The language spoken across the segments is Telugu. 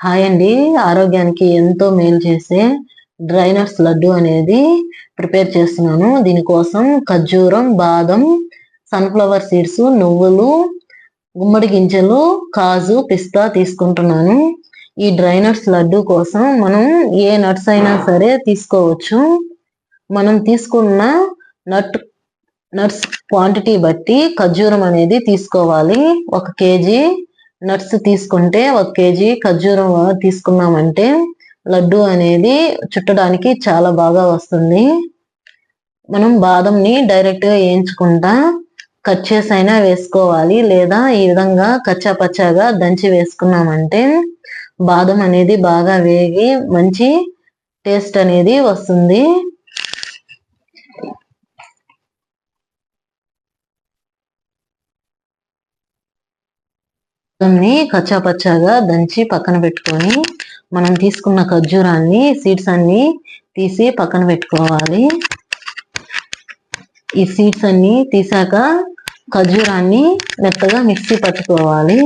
హాయ్ అండి. ఆరోగ్యానికి ఎంతో మేలు చేసే డ్రైనర్స్ లడ్డు అనేది ప్రిపేర్ చేస్తున్నాను. దీనికోసం ఖర్జూరం బాదం సన్ఫ్లవర్ సీడ్స్ నువ్వులు గుమ్మడి గింజలు కాజు పిస్తా తీసుకుంటున్నాను. ఈ డ్రైనట్స్ లడ్డు కోసం మనం ఏ నట్స్ అయినా సరే తీసుకోవచ్చు. మనం తీసుకున్న నట్ నట్స్ క్వాంటిటీ బట్టి ఖర్జూరం అనేది తీసుకోవాలి. ఒక కేజీ నట్స్ తీసుకుంటే ఒక కేజీ ఖర్జూరం తీసుకున్నామంటే లడ్డు అనేది చుట్టడానికి చాలా బాగా వస్తుంది. మనం బాదంని డైరెక్ట్గా వేయించుకుంటా కట్ చేసి అయినా వేసుకోవాలి. లేదా ఈ విధంగా కచ్చా పచ్చాగా దంచి వేసుకున్నామంటే బాదం అనేది బాగా వేగి మంచి టేస్ట్ అనేది వస్తుంది. బాదంని కచ్చా పచ్చాగా దంచి పక్కన పెట్టుకొని మనం తీసుకున్న ఖర్జూరాన్ని సీడ్స్ అన్ని తీసి పక్కన పెట్టుకోవాలి. ఈ సీడ్స్ అన్ని తీసాక ఖర్జూరాన్ని మెత్తగా మిక్సీ పట్టుకోవాలి.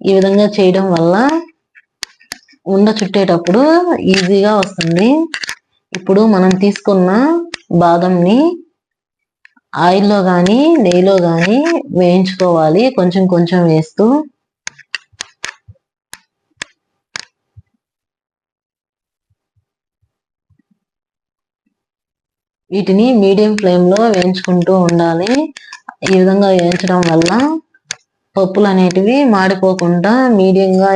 ఈ విధంగా చేయడం వల్ల ఉండ చుట్టేటప్పుడు ఈజీగా వస్తుంది. ఇప్పుడు మనం తీసుకున్న బాదంని ఆయిల్లో కానీ నెయ్యిలో కానీ వేయించుకోవాలి. కొంచెం కొంచెం వేస్తూ. వీటిని మీడియం ఫ్లేమ్లో వేయించుకుంటూ ఉండాలి. ఈ విధంగా వేయించడం వల్ల పప్పులు అనేటివి మాడిపోకుండా మీడియంగా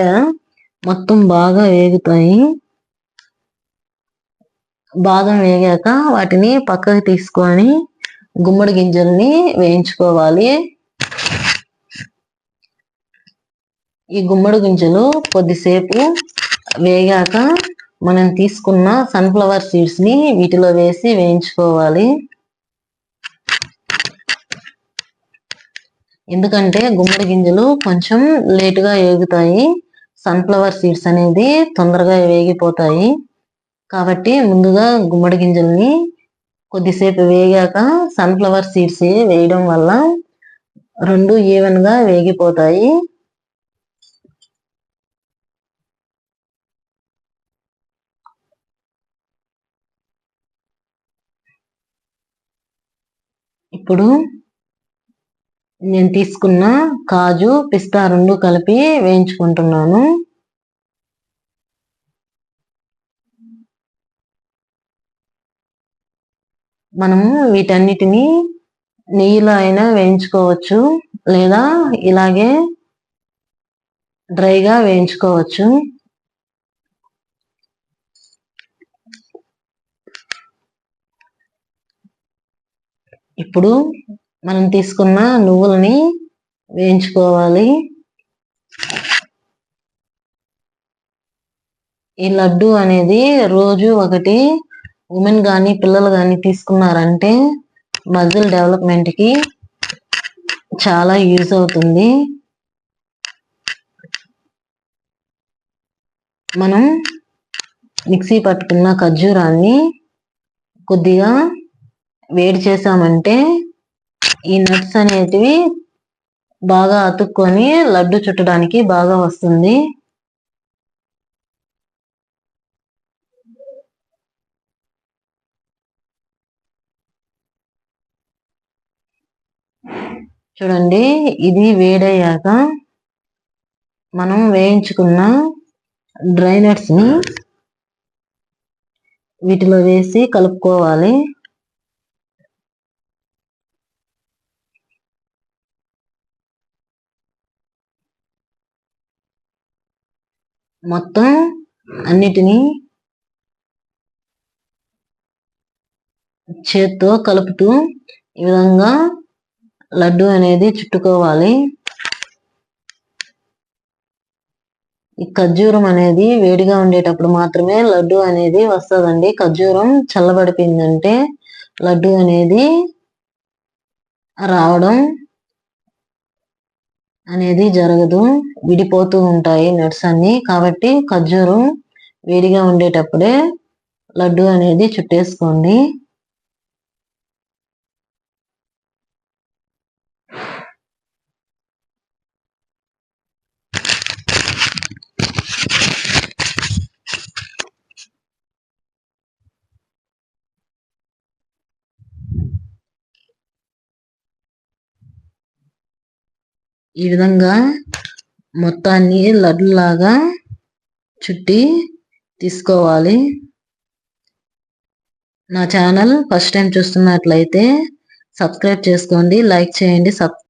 మొత్తం బాగా వేగుతాయి. బాగా వేగాక వాటిని పక్కకి తీసుకొని గుమ్మడి గింజల్ని వేయించుకోవాలి. ఈ గుమ్మడి గింజలు కొద్దిసేపు వేగాక మనం తీసుకున్న సన్ఫ్లవర్ సీడ్స్ని వీటిలో వేసి వేయించుకోవాలి. ఎందుకంటే గుమ్మడి గింజలు కొంచెం లేటుగా వేగుతాయి సన్ఫ్లవర్ సీడ్స్ అనేది తొందరగా వేగిపోతాయి. కాబట్టి ముందుగా గుమ్మడి గింజల్ని కొద్దిసేపు వేగాక సన్ఫ్లవర్ సీడ్స్ వేయడం వల్ల రెండు ఈవెన్గా వేగిపోతాయి. ఇప్పుడు నేను తీసుకున్న కాజు పిస్తా రెండు కలిపి వేయించుకుంటున్నాను. మనము వీటన్నిటిని నెయ్యిలో అయినా వేయించుకోవచ్చు లేదా ఇలాగే డ్రైగా వేయించుకోవచ్చు. ఇప్పుడు మనం తీసుకున్న నువ్వులని వేయించుకోవాలి. ఈ లడ్డు అనేది రోజు ఒకటి ఉమెన్ కానీ పిల్లలు కానీ తీసుకున్నారంటే మజిల్ డెవలప్మెంట్కి చాలా యూజ్ అవుతుంది. మనం మిక్సీ పట్టుకున్న ఖర్జూరాన్ని కొద్దిగా వేడి చేసామంటే ఈ నట్స్ అనేటివి బాగా అతుక్కొని లడ్డు చుట్టడానికి బాగా వస్తుంది. చూడండి ఇది వేడయ్యాక మనం వేయించుకున్న డ్రైనట్స్ని వీటిలో వేసి కలుపుకోవాలి. మొత్తం అన్నిటినీ చేత్తో కలుపుతూ ఈ విధంగా లడ్డు అనేది చుట్టుకోవాలి. ఈ ఖర్జూరం అనేది వేడిగా ఉండేటప్పుడు మాత్రమే లడ్డు అనేది వస్తుందండి. ఖర్జూరం చల్లబడిపోయిందంటే లడ్డు అనేది రావడం అనేది జరగదు. విడిపోతూ ఉంటాయి నట్స్ అన్ని. కాబట్టి ఖర్జూరం వేడిగా ఉండేటప్పుడే లడ్డు అనేది చుట్టేసుకోండి. ఈ విధంగా మొత్తాన్ని లడ్డులాగా చుట్టి తీసుకోవాలి. నా ఛానల్ ఫస్ట్ టైం చూస్తున్నట్లయితే సబ్స్క్రైబ్ చేసుకోండి లైక్ చేయండి సబ్